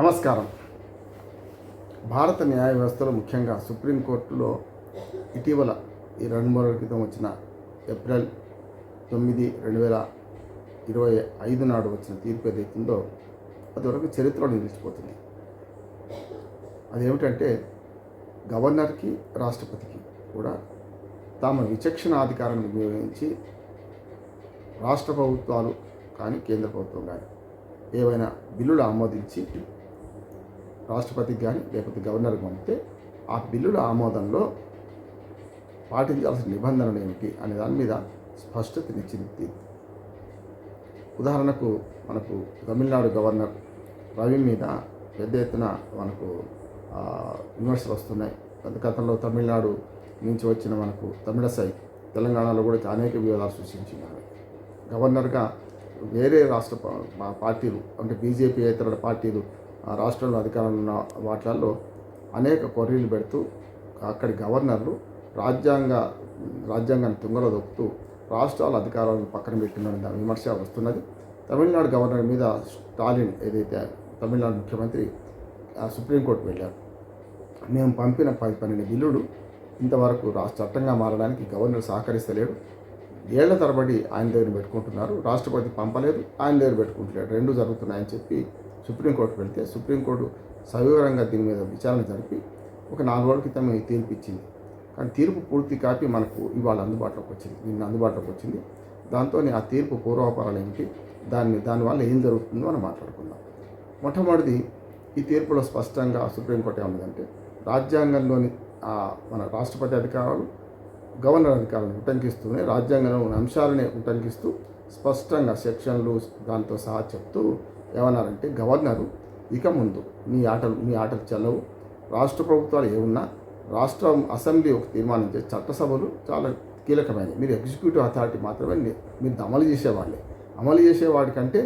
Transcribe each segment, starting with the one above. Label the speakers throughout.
Speaker 1: నమస్కారం. భారత న్యాయ వ్యవస్థలో ముఖ్యంగా సుప్రీంకోర్టులో ఇటీవల ఈ రెండు మూడు క్రితం వచ్చిన ఏప్రిల్ తొమ్మిది రెండు వేల ఇరవై ఐదు నాడు వచ్చిన తీర్పు ఏదైతుందో అది వరకు చరిత్రలో నిలిచిపోతుంది. అదేమిటంటే గవర్నర్కి రాష్ట్రపతికి కూడా తమ విచక్షణ అధికారాన్ని వినియోగించి రాష్ట్ర ప్రభుత్వాలు కానీ కేంద్ర ప్రభుత్వం కానీ ఏవైనా బిల్లులు ఆమోదించి రాష్ట్రపతికి కానీ లేకపోతే గవర్నర్ పంపితే ఆ బిల్లుల ఆమోదంలో పాటించాల్సిన నిబంధనలు ఏమిటి అనే దాని మీద స్పష్టతనిచ్చింది. ఉదాహరణకు మనకు తమిళనాడు గవర్నర్ రవి మీద పెద్ద ఎత్తున మనకు విమర్శలు వస్తున్నాయి. గత గతంలో తమిళనాడు నుంచి వచ్చిన మనకు తమిళసై తెలంగాణలో కూడా అనేక వివాదాలు సృష్టించినారు. గవర్నర్గా వేరే రాష్ట్ర పార్టీలు అంటే బీజేపీ ఇతర పార్టీలు రాష్ట్రంలో అధికారంలో ఉన్న వాటిల్లో అనేక కొర్రీలు పెడుతూ అక్కడి గవర్నర్లు రాజ్యాంగ రాజ్యాంగాన్ని తుంగలో దొక్కుతూ రాష్ట్రాల అధికారాలను పక్కన పెట్టిన విమర్శ వస్తున్నది. తమిళనాడు గవర్నర్ మీద స్టాలిన్ ఏదైతే తమిళనాడు ముఖ్యమంత్రి సుప్రీంకోర్టు వెళ్ళారు. మేము పంపిన పది పన్నెండు బిల్లులు ఇంతవరకు రాష్ట్ర చట్టంగా మారడానికి గవర్నర్ సహకరిస్తలేడు. ఏళ్ళ తరబడి ఆయన దగ్గర పెట్టుకుంటున్నారు. రాష్ట్రపతి పంపలేదు ఆయన దగ్గర పెట్టుకుంటున్నాడు రెండు జరుగుతున్నాయని చెప్పి సుప్రీంకోర్టు వెళ్తే సుప్రీంకోర్టు సవివరంగా దీని మీద విచారణ జరిపి ఒక నాలుగు రోజుల క్రితం ఈ తీర్పు ఇచ్చింది. కానీ తీర్పు పూర్తి కాపీ మనకు ఇవాళ అందుబాటులోకి వచ్చింది. నిన్న అందుబాటులోకి వచ్చింది. దాంతో ఆ తీర్పు పూర్వాపారాలు ఏమిటి? దాన్ని దానివల్ల ఏం జరుగుతుందో మనం మాట్లాడుకుందాం. మొట్టమొదటిది ఈ తీర్పులో స్పష్టంగా సుప్రీంకోర్టు ఏమన్నదంటే రాజ్యాంగంలోని మన రాష్ట్రపతి అధికారాలు గవర్నర్ అధికారాలను ఉటంకిస్తూనే రాజ్యాంగంలో ఉన్న అంశాలనే ఉటంకిస్తూ స్పష్టంగా సెక్షన్లు దాంతో సహా చెప్తూ ఏమన్నారంటే గవర్నరు ఇక ముందు మీ ఆటలు మీ ఆటలు చెల్లవు. రాష్ట్ర ప్రభుత్వాలు ఏమున్నా రాష్ట్రం అసెంబ్లీ ఒక తీర్మానం చేసి చట్టసభలు చాలా కీలకమైనవి. మీరు ఎగ్జిక్యూటివ్ అథారిటీ మాత్రమే మీరు అమలు చేసేవాళ్ళే. అమలు చేసేవాడికంటే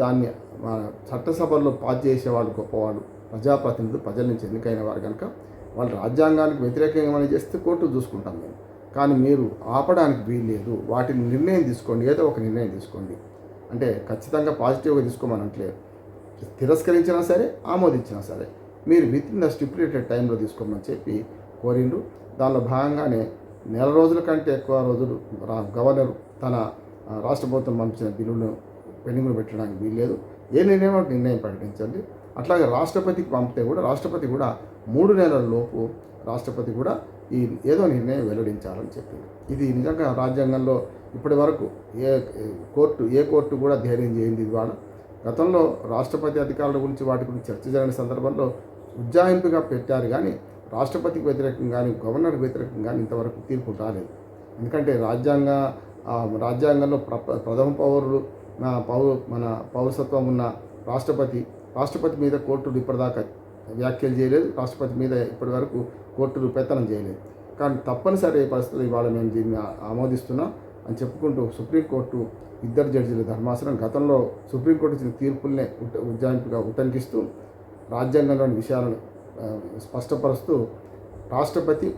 Speaker 1: దాన్ని చట్టసభల్లో పాస్ చేసేవాళ్ళు గొప్పవాళ్ళు ప్రజాప్రతినిధులు ప్రజల నుంచి ఎన్నికైన వారు కనుక వాళ్ళు రాజ్యాంగానికి వ్యతిరేకంగా ఏమైనా చేస్తే కోర్టు చూసుకుంటాం మేము. కానీ మీరు ఆపడానికి వీల్లేదు. వాటిని నిర్ణయం తీసుకోండి. ఏదో ఒక నిర్ణయం తీసుకోండి. అంటే ఖచ్చితంగా పాజిటివ్గా తీసుకోమనట్లేదు తిరస్కరించినా సరే ఆమోదించినా సరే మీరు విత్ ఇన్ ద స్టిపులేటెడ్ టైంలో తీసుకోమని చెప్పి కోరిండు దానిలో భాగంగానే నెల రోజుల కంటే ఎక్కువ రోజులు రా- గవర్నర్ తన రాష్ట్ర ప్రభుత్వం పంపించిన బిల్లును పెండింగ్లో పెట్టడానికి వీల్లేదు. ఏ నిర్ణయం నిర్ణయం ప్రకటించండి. అట్లాగే రాష్ట్రపతికి పంపితే కూడా రాష్ట్రపతి కూడా మూడు నెలల లోపు రాష్ట్రపతి కూడా ఈ ఏదో నిర్ణయం వెల్లడించాలని చెప్పింది. ఇది నిజంగా రాజ్యాంగంలో ఇప్పటి వరకు ఏ కోర్టు ఏ కోర్టు కూడా ధైర్యం చేయింది ఇవాళ. గతంలో రాష్ట్రపతి అధికారుల గురించి వాటి గురించి చర్చ జరిగిన సందర్భంలో ఉజ్జాయింపుగా పెట్టారు కానీ రాష్ట్రపతికి వ్యతిరేకంగా కానీ గవర్నర్కి వ్యతిరేకంగా కానీ ఇంతవరకు తీర్పు రాలేదు. ఎందుకంటే రాజ్యాంగ రాజ్యాంగంలో ప్ర ప్రథమ పౌరులు నా పౌరు మన పౌరసత్వం ఉన్న రాష్ట్రపతి రాష్ట్రపతి మీద కోర్టులు ఇప్పటిదాకా వ్యాఖ్యలు చేయలేదు. రాష్ట్రపతి మీద ఇప్పటివరకు కోర్టులు పెత్తనం చేయలేదు. కానీ తప్పనిసరి పరిస్థితులు ఇవాళ మేము దీన్ని ఆమోదిస్తున్నాం అని చెప్పుకుంటూ సుప్రీంకోర్టు ఇద్దరు జడ్జీల ధర్మాసనం గతంలో సుప్రీంకోర్టు ఇచ్చిన తీర్పుల్నే ఉట ఉజ్జాయింపుగా ఉటంకిస్తూ రాజ్యాంగంలోని విషయాలను స్పష్టపరుస్తూ రాష్ట్రపతి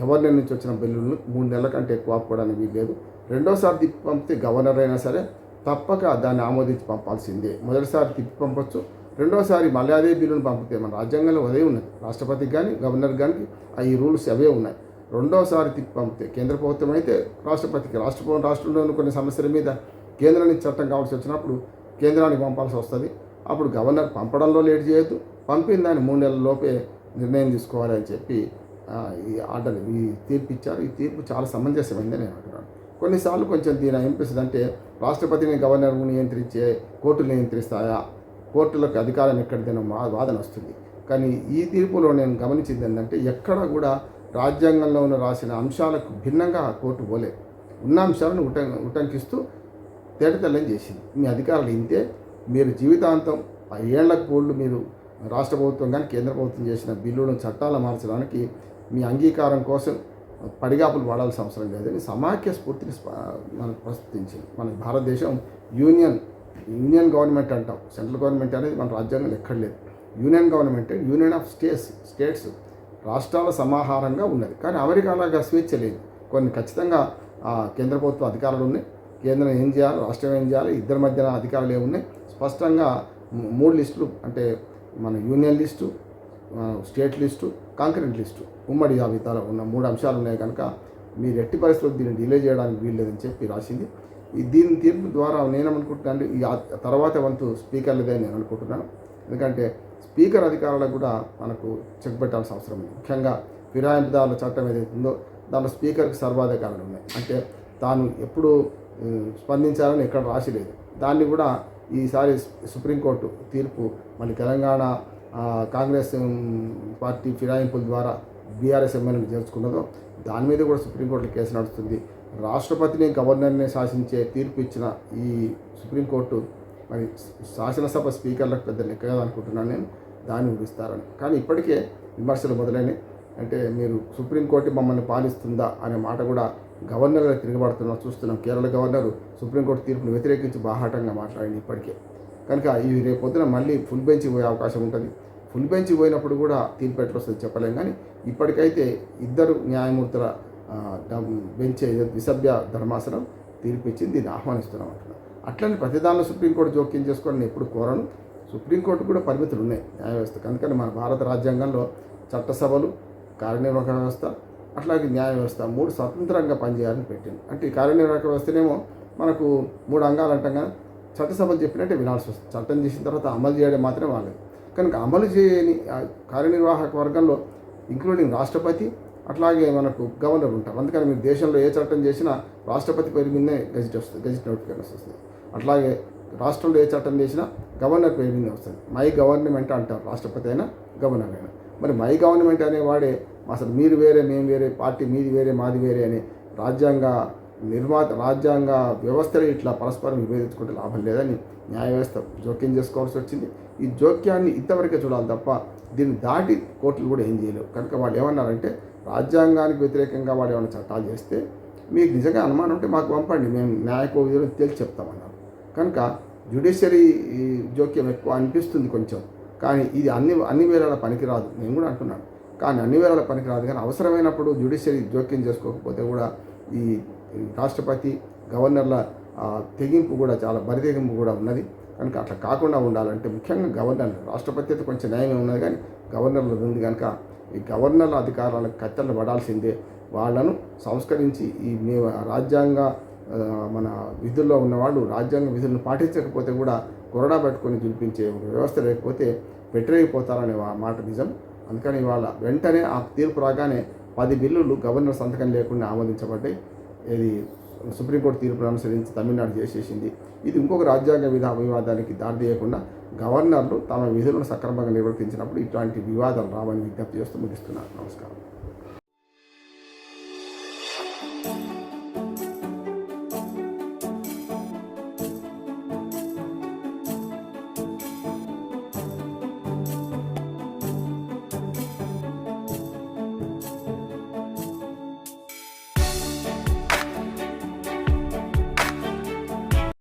Speaker 1: గవర్నర్ నుంచి వచ్చిన బిల్లులను మూడు నెలల కంటే ఎక్కువ ఆపుకోవడానికి వీల్లేదు. రెండోసారి తిప్పి పంపితే గవర్నర్ అయినా సరే తప్పక దాన్ని ఆమోదించి పంపాల్సిందే. మొదటిసారి తిప్పి పంపొచ్చు. రెండోసారి మళ్ళీ అదే బిల్లును పంపితే మన రాజ్యాంగంలో అదే ఉన్నది. రాష్ట్రపతికి కానీ గవర్నర్ కానీ ఈ రూల్స్ అవే ఉన్నాయి. రెండోసారి తిప్పి పంపితే కేంద్ర ప్రభుత్వం అయితే రాష్ట్రపతికి రాష్ట్ర రాష్ట్రంలోని కొన్ని సమస్యల మీద కేంద్రానికి చట్టం కావాల్సి వచ్చినప్పుడు కేంద్రానికి పంపాల్సి వస్తుంది. అప్పుడు గవర్నర్ పంపడంలో లేట్ చేయొద్దు. పంపిన దాన్ని మూడు నెలల లోపే నిర్ణయం తీసుకోవాలి అని చెప్పి ఈ ఆర్డర్ ఈ తీర్పు ఇచ్చారు. ఈ తీర్పు చాలా సమంజసమైంది నేను అంటున్నాను. కొన్నిసార్లు కొంచెం దీని ఏం అంటే రాష్ట్రపతిని గవర్నర్ నియంత్రించే కోర్టులు నియంత్రిస్తాయా? కోర్టులకు అధికారం ఎక్కడిదైనా మా వాదన వస్తుంది. కానీ ఈ తీర్పులో నేను గమనించింది ఏంటంటే ఎక్కడ కూడా రాజ్యాంగంలో ఉన్న రాసిన అంశాలకు భిన్నంగా ఆ కోర్టు పోలేదు. ఉన్న అంశాలను ఉట ఉటంకిస్తూ తేటతెల్లం చేసింది. మీ అధికారులు ఇంతే మీరు జీవితాంతం ఏళ్ళకు పోళ్ళు మీరు రాష్ట్ర ప్రభుత్వం కానీ కేంద్ర ప్రభుత్వం చేసిన బిల్లులను చట్టాలు మార్చడానికి మీ అంగీకారం కోసం పడిగాపులు వాడాల్సిన అవసరం లేదని సమాఖ్య స్ఫూర్తిని స్ప- మనకు ప్రస్తుతించింది మన భారతదేశం యూనియన్ యూనియన్ గవర్నమెంట్ అంటాం. సెంట్రల్ గవర్నమెంట్ అనేది మన రాజ్యాంగంలో ఎక్కడ లేదు. Union government union of states states రాష్ట్రాల సమాహారంగా ఉన్నది. కానీ అమెరికాలాగా స్వేచ్ఛ లేదు. కొన్ని ఖచ్చితంగా కేంద్ర ప్రభుత్వ అధికారులు ఉన్నాయి. కేంద్రం ఏం చేయాలి? రాష్ట్రం ఏం చేయాలి? ఇద్దరి మధ్యన అధికారులు ఏమున్నాయి స్పష్టంగా మూడు లిస్టులు అంటే మన union list state list concrete list. ఉమ్మడి జాబితాలో ఉన్న మూడు అంశాలు ఉన్నాయి కనుక మీరు ఎట్టి పరిస్థితుల్లో దీన్ని డిలే చేయడానికి వీల్లేదని చెప్పి రాసింది. దీని తీర్పు ద్వారా నేనేమనుకుంటున్నాను ఈ తర్వాత వంతు స్పీకర్లదే నేను అనుకుంటున్నాను. ఎందుకంటే స్పీకర్ అధికారులకు కూడా మనకు చెక్ పెట్టాల్సిన అవసరం ఉంది. ముఖ్యంగా ఫిరాయింపుదారుల చట్టం ఏదైతే ఉందో దాంట్లో స్పీకర్కి సర్వాధికారాలు ఉన్నాయి. అంటే తాను ఎప్పుడు స్పందించాలని ఎక్కడ రాసి లేదు. దాన్ని కూడా ఈసారి సుప్రీంకోర్టు తీర్పు మళ్ళీ తెలంగాణ కాంగ్రెస్ పార్టీ ఫిరాయింపుల ద్వారా బీఆర్ఎస్ ఎమ్మెల్యేని చేర్చుకున్నదో దాని మీద కూడా సుప్రీంకోర్టులో కేసు నడుస్తుంది. రాష్ట్రపతిని గవర్నర్ని శాసించే తీర్పు ఇచ్చిన ఈ సుప్రీంకోర్టు మరి శాసనసభ స్పీకర్లకు పెద్ద లెక్క అనుకుంటున్నాను నేను. దాన్ని విధిస్తారని కానీ ఇప్పటికే విమర్శలు మొదలైనవి అంటే మీరు సుప్రీంకోర్టు మమ్మల్ని పాలిస్తుందా అనే మాట కూడా గవర్నర్ తిరగబడుతున్నా చూస్తున్నాం కేరళ గవర్నర్ సుప్రీంకోర్టు తీర్పును వ్యతిరేకించి బాహాటంగా మాట్లాడింది ఇప్పటికే. కనుక ఇవి రేపొద్దున మళ్ళీ ఫుల్ బెంచ్ పోయే అవకాశం ఉంటుంది. ఫుల్ బెంచ్ పోయినప్పుడు కూడా తీర్పు ఎట్లా వస్తుంది చెప్పలేం. కానీ ఇప్పటికైతే ఇద్దరు న్యాయమూర్తుల ఆ, బెంచ్ ద్విసభ్య ధర్మాసనం తీర్పిచ్చింది దీన్ని ఆహ్వానిస్తున్నాం అంటున్నాం అట్లనే ప్రతిదానిలో సుప్రీంకోర్టు జోక్యం చేసుకోవాలని నేను ఎప్పుడు కోరను. సుప్రీంకోర్టు కూడా పరిమితులు ఉన్నాయి న్యాయ వ్యవస్థకు అందుకని మన భారత రాజ్యాంగంలో చట్టసభలు కార్యనిర్వాహక వ్యవస్థ అట్లాగే న్యాయ వ్యవస్థ మూడు స్వతంత్రంగా పనిచేయాలని పెట్టింది. అంటే ఈ కార్యనిర్వాహక వ్యవస్థనేమో మనకు మూడు అంగాలు అంటాం కదా. చట్టసభలు చెప్పినట్టే వినాల్సి వస్తుంది. చట్టం చేసిన తర్వాత అమలు చేయడం మాత్రమే వాళ్ళది. కనుక అమలు చేయని కార్యనిర్వాహక వర్గంలో ఇంక్లూడింగ్ రాష్ట్రపతి అట్లాగే మనకు గవర్నర్ ఉంటారు అందుకని మీరు దేశంలో ఏ చట్టం చేసినా రాష్ట్రపతి పేరు మీదే గెజిట్ వస్తుంది గెజిట్ నోటిఫికేషన్ వస్తుంది. అట్లాగే రాష్ట్రంలో ఏ చట్టం చేసినా గవర్నర్ పేరు మీద వస్తుంది. మై గవర్నమెంట్ అంటారు రాష్ట్రపతి అయినా గవర్నర్ అయినా. మరి మై గవర్నమెంట్ అనేవాడే అసలు మీరు వేరే మేము వేరే పార్టీ మీది వేరే మాది వేరే అని రాజ్యాంగ నిర్మాత రాజ్యాంగ వ్యవస్థలు ఇట్లా పరస్పరం విభేదించుకుంటే లాభం లేదని న్యాయ వ్యవస్థ జోక్యం చేసుకోవాల్సి వచ్చింది. ఈ జోక్యాన్ని ఇంతవరకే చూడాలి తప్ప దీన్ని దాటి కోర్టులు కూడా ఏం చేయలేవు. కనుక వాళ్ళు ఏమన్నారంటే రాజ్యాంగానికి వ్యతిరేకంగా వాడు ఏమైనా చట్టాలు చేస్తే మీకు నిజంగా అనుమానం ఉంటే మాకు పంపండి. మేము న్యాయకు విధులు తేల్చి చెప్తామన్నారు కనుక జ్యుడిషియరీ జోక్యం ఎక్కువ అనిపిస్తుంది కొంచెం. కానీ ఇది అన్ని అన్ని వేళల పనికిరాదు. నేను కూడా అంటున్నాను. కానీ అన్ని వేళల పనికిరాదు. కానీ అవసరమైనప్పుడు జ్యుడిషియరీ జోక్యం చేసుకోకపోతే కూడా ఈ రాష్ట్రపతి గవర్నర్ల తెగింపు కూడా చాలా బరితెగింపు కూడా ఉన్నది. కనుక అట్లా కాకుండా ఉండాలంటే ముఖ్యంగా గవర్నర్లు రాష్ట్రపతి అయితే కొంచెం న్యాయమే ఉన్నది. కానీ గవర్నర్లు ఉంది కనుక ఈ గవర్నర్ల అధికారాలకు కట్టలు పడాల్సిందే. వాళ్ళను సంస్కరించి ఈ మేము రాజ్యాంగ మన విధుల్లో ఉన్నవాళ్ళు రాజ్యాంగ విధులను పాటించకపోతే కూడా కొరడా పెట్టుకొని చూపించే ఒక వ్యవస్థ లేకపోతే పెట్టలేకపోతారనే మాట నిజం. అందుకని ఇవాళ వెంటనే ఆ తీర్పు రాగానే పది బిల్లులు గవర్నర్ సంతకం లేకుండా ఆమోదించబడ్డాయి. ఇది సుప్రీంకోర్టు తీర్పును అనుసరించి తమిళనాడు చేసేసింది ఇది ఇంకొక రాజ్యాంగ విధా వివాదానికి దారితీయకుండా గవర్నర్లు తమ విధులను సక్రమంగా నిర్వర్తించినప్పుడు ఇట్లాంటి వివాదాలు రావని విజ్ఞప్తి చేస్తూ ముగిస్తున్నాను నమస్కారం.